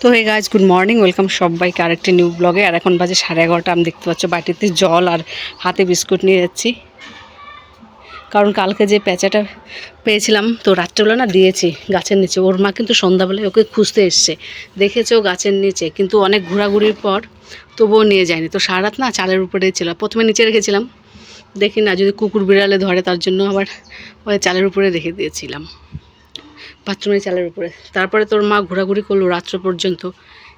তো hey guys good morning welcome সবাইকে আরেকটি নিউ ব্লগে আর এখন বাজে সাড়ে এগারোটা, আমি দেখতে পাচ্ছ বাটিতে জল আর হাতে বিস্কুট নিয়ে যাচ্ছি। কারণ কালকে যে প্যাঁচাটা পেয়েছিলাম, তো রাত্রেবেলা না দিয়েছি গাছের নিচে। ওর মা কিন্তু সন্ধ্যাবেলায় ওকে খুঁজতে এসছে। দেখেছে ও গাছের নিচে, কিন্তু অনেক ঘোরাঘুরির পর তবুও নিয়ে যায়নি। তো সারা রাত না চালের উপরেই ছিল। প্রথমে নিচে রেখেছিলাম। দেখি না, যদি কুকুর বিড়ালে ধরে তার জন্য আবার ওই চালের উপরে রেখে দিয়েছিলাম। বাথরুমের চালের উপরে। তারপরে তোর মা ঘোরাঘুরি করল রাত্র পর্যন্ত,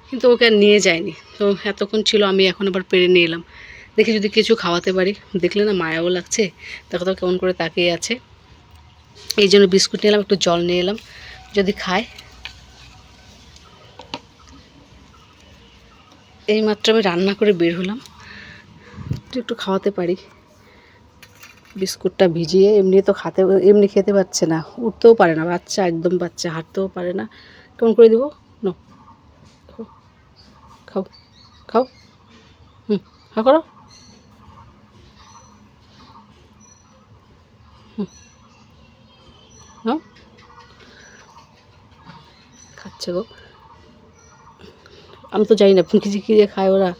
কিন্তু ওকে আর নিয়ে যায়নি। তো এতক্ষণ ছিল, আমি এখন আবার পেরে নিয়ে এলাম। দেখি যদি কিছু খাওয়াতে পারি। দেখলে না মায়াও লাগছে। দেখো তো কেমন করে তাকিয়ে আছে। এই জন্য বিস্কুট নিয়ে এলাম, একটু জল নিয়ে এলাম। যদি খায়। এইমাত্র আমি রান্না করে বের হলাম। একটু খাওয়াতে পারি। বিস্কুটটা ভিজিয়ে এমনি তো খাতে, এমনি খেতে পারছে না। উঠতেও পারে না, বাচ্চা, একদম বাচ্চা, হাঁটতেও পারে না। কেমন করে দেবো? নো খাও। খাও। হুম, হা করো। হুম। খাচ্ছে গো। আমি তো জানি না ফুঁকি কী দিয়ে খায় ওরা।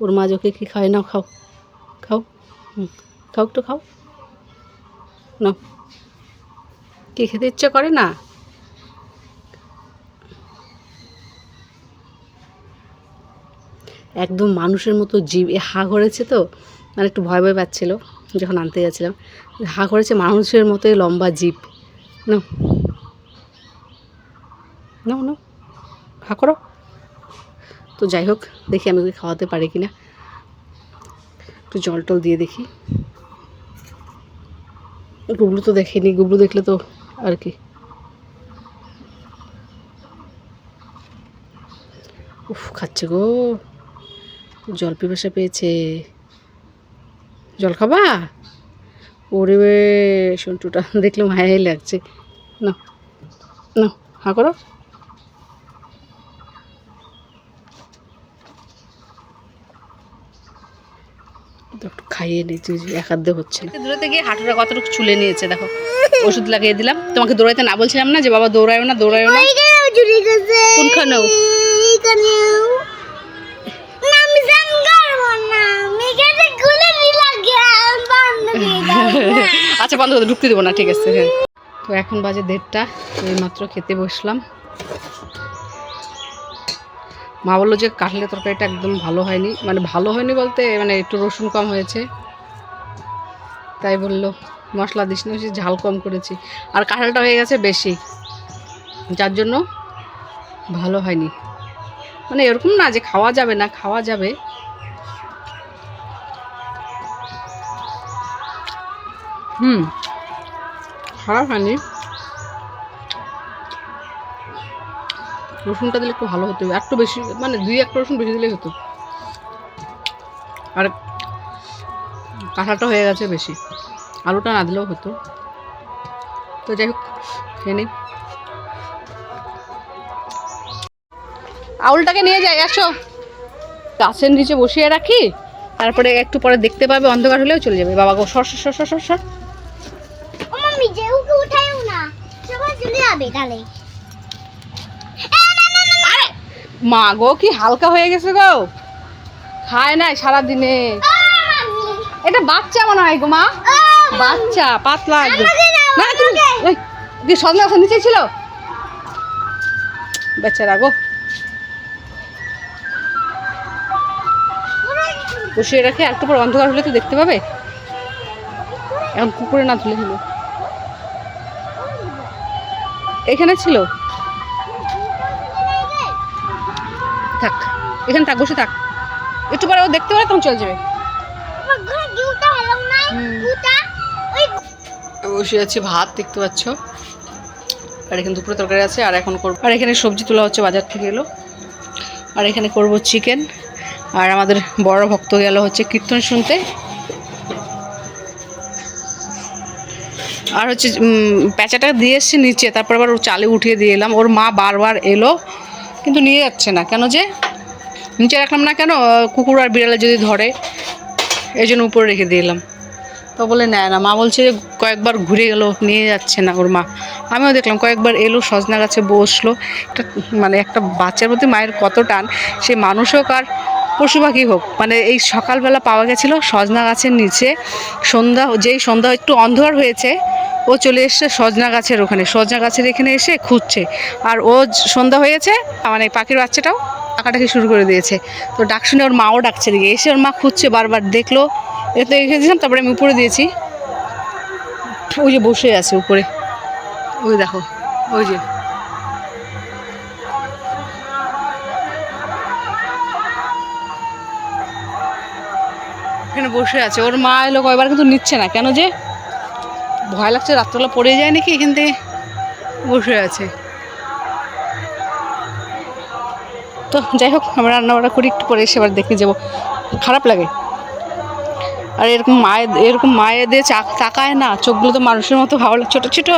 ওর মা ওকে কী খায় না খাও। খাও। হুম। খাও একটু, খাও। না। কি খেতে ইচ্ছা করে না? একদম মানুষের মতো জীব, এ হা করেছে তো মানে একটু ভয় ভয় পাচ্ছিল যখন আনতে গেছিলাম। হা করেছে মানুষের মতোই লম্বা জীব। না। নাও নাও হা করো। তো যাই হোক, দেখি আমি ওকে খাওয়াতে পারি কিনা। একটু জল টল দিয়ে দেখি। গুবলু তো দেখেনি, গুবলু দেখলে তো আর কি। উফ, খাচ্ছে গো। জল পিপাসা পেয়েছে। জল খাবা? ওরে সন্টুটা দেখলে মায়াই লাগছে। না না হা করো। খাইয়ে নিয়েছি এক হাত দিয়ে হচ্ছে দূরে গিয়ে হাঁটুটা কতটুকু চুলে নিয়েছে দেখো। ওষুধ লাগিয়ে দিলাম। তোমাকে দৌড়াইতে না বলছিলাম না যে বাবা দৌড়ায়ও না দৌড়ায়ও না। কোনখানেও আচ্ছা বন্ধ করে ঢুকতে দেবো না ঠিক আছে হ্যাঁ। তো এখন বাজে দেড়টা এই মাত্র খেতে বসলাম। মা বলল যে কাটলে তরকারিটা একদম ভালো হয়নি। মানে ভালো হয়নি বলতে মানে একটু রসুন কম হয়েছে। তাই বলল, মশলা দিস না ঝাল কম করেছি। আর কাঁঠালটা হয়ে গেছে বেশি। যার জন্য ভালো হয়নি। মানে এরকম না যে খাওয়া যাবে না, খাওয়া যাবে। হুম, খারাপ হয়নি। রসুনটা দিলে একটু ভালো হতো, একটু বেশি মানে দুই একটা রসুন বেশি দিলেই হতো। আর কাঁঠালটা হয়ে গেছে বেশি, আলুটা না দিলেও হতো। তো যাই হোক, খেয়ে নিই আউলটাকে নিয়ে যাই আসো গাছের নিচে বসিয়ে রাখি, তারপরে একটু পরে দেখতে পাবে, অন্ধকার হলেও চলে যাবে। বাবা গো, সর সর সর সর সর সর। মা গো, কি হালকা হয়ে গেছে গো। খায় নাই সারাদিনে। এটা বাচ্চা মনে হয় গো, মা। বাচ্চা, পাতলা না, তুমি নিচে ছিল। বেচারা গো। বসিয়ে রাখে একটু পর অন্ধকার হলে তো দেখতে পাবে। এখন কুকুরে না তুলে দিল এখানে ছিল? থাক এখানে থাক বসে থাক। একটু পরে ও দেখতে পারে তখন চলে যাবে। বসে আছি ভাত দেখতে পাচ্ছ। আর এখানে দুপুরে তরকারি আছে আর এখন করব আর এখানে সবজি তোলা হচ্ছে বাজার থেকে এলো। আর এখানে করব চিকেন। আর আমাদের বড় ভক্ত গেল হচ্ছে কীর্তন শুনতে। আর হচ্ছে প্যাঁচাটা দিয়ে এসছে নিচে তারপর আবার ও চালে উঠিয়ে দিয়ে এলাম। ওর মা বারবার এলো। কিন্তু নিয়ে যাচ্ছে না। কেন যে? নিচে রাখলাম না কেন? কুকুর আর বিড়ালে যদি ধরে এই জন্য উপরে রেখে দিলাম তো বলে নেয় না, মা বলছে যে কয়েকবার ঘুরে গেল, নিয়ে যাচ্ছে না ওর মা। আমিও দেখলাম কয়েকবার এলো সজনা গাছে বসল। একটা মানে একটা বাচ্চার প্রতি মায়ের কত টান, সে মানুষ হোক আর পশু পাখি হোক। মানে এই সকালবেলা পাওয়া গেছিল সজনা গাছের নিচে। সন্ধ্যা, যেই সন্ধ্যা একটু অন্ধকার হয়েছে ও চলে এসছে সজনা গাছের ওখানে। সজনা গাছের এখানে এসে খুঁজছে। আর ও সন্ধ্যা হয়েছে মানে পাখির বাচ্চাটাও ডাকাটাকি শুরু করে দিয়েছে। তো ডাক শুনে ওর মাও ডাকছে দিকে এসে ওর মা খুঁজছে, বারবার দেখল। এ তো এখানে দিয়েছিলাম তারপরে আমি উপরে দিয়েছি। ওই যে বসে আছে উপরে। ওই দেখো, ওই যে। এখানে বসে আছে। ওর মা এলো কয়বার কিন্তু নিচ্ছে না। কেন যে ভয় লাগছে, রাত্রবেলা পড়ে যায় নাকি? এখান থেকে বসে আছে। তো যাই হোক, আমরা রান্না বান্না করি, একটু পরে এসে এবার দেখে যাব খারাপ লাগে। আর এরকম মায়ের, এরকম মায়েদের চা তাকায় না, চোখগুলো তো মানুষের মতো ভালো ছোটো ছোটো